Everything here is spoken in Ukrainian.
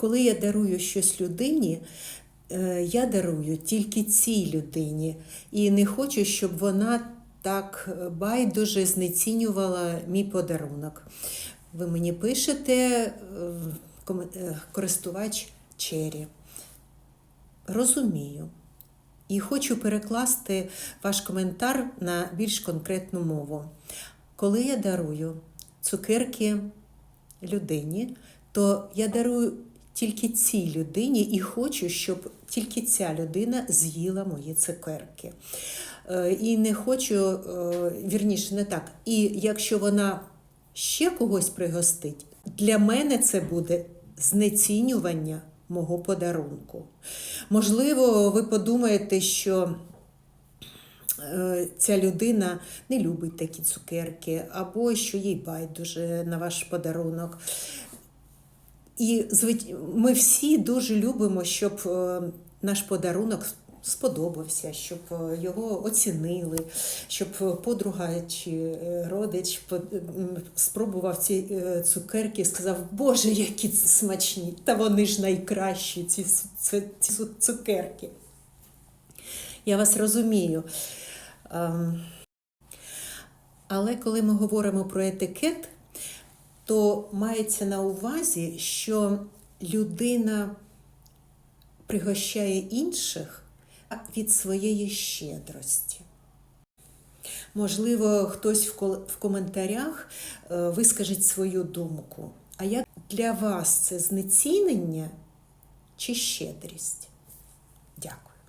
Коли я дарую щось людині, е, я дарую тільки цій людині і не хочу, щоб вона так е, байдуже знецінювала мій подарунок. Ви мені пишете е, користувач Чері. Розумію. І хочу перекласти ваш коментар на більш конкретну мову. Коли я дарую цукерки людині, то я дарую тільки цій людині і хочу, щоб тільки ця людина з'їла мої цукерки. Е, І не хочу, е, вірніше, не так. І якщо вона ще когось пригостить, для мене це буде знецінювання мого подарунку. Можливо, ви подумаєте, що е, ця людина не любить такі цукерки, або що їй байдуже на ваш подарунок. І ми всі дуже любимо, щоб е, наш подарунок сподобався, щоб е, його оцінили, щоб подруга чи е, родич спробував ці цукерки і сказав, Боже, які смачні! Та вони ж найкращі, ці, ц- ц- ці цукерки. Я вас розумію. Ем, Але коли ми говоримо про етикет, то мається на увазі, що людина пригощає інших від своєї щедрості. Можливо, хтось в коментарях е, вискажить свою думку. А як для вас це знецінення чи щедрість? Дякую.